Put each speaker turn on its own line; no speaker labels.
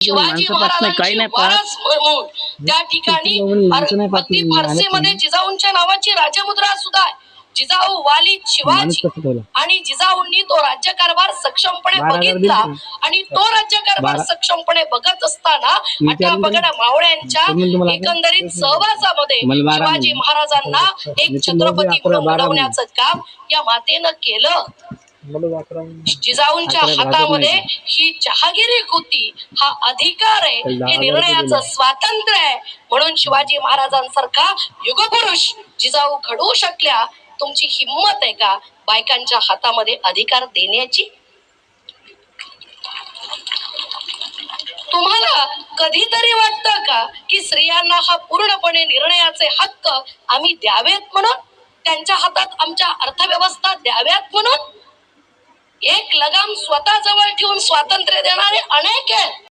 शिवाजी महाराजांची. वारस म्हणून त्या ठिकाणी
आले
फारसीमध्ये. जिजाऊंच्या नावाची राजमुद्रा सुद्धा आहे जिजाऊ वाली शिवाजी आणि जिजाऊंनी तो राज्यकारभार सक्षमपणे बघितला. आणि तो राज्यकारभार. सक्षमपणे बघत असताना ना मावळ्यांच्या एकंदरीत सहवासामध्ये शिवाजी. महाराजांना एक छत्रपती म्हणून घडवण्याचं काम या मातेनं केलं जिजाऊंच्या हातामध्ये. ही जहागिरी होती. हा अधिकार आहे. हे निर्णयाचं. स्वातंत्र्य आहे. म्हणून शिवाजी महाराजांसारखा युगपुरुष जिजाऊ घडवू शकल्या तुमची हिंमत आहे का? बायकांच्या हातामध्ये अधिकार देण्याची? तुम्हाला कधीतरी वाटतं का की स्त्रियांना हा पूर्णपणे निर्णयाचे हक्क आम्ही द्यावेत म्हणून? त्यांच्या हातात आमच्या अर्थव्यवस्था द्याव्यात म्हणून? एक लगाम स्वतः जवळ ठेवून स्वातंत्र्य देणारे अनेक आहेत.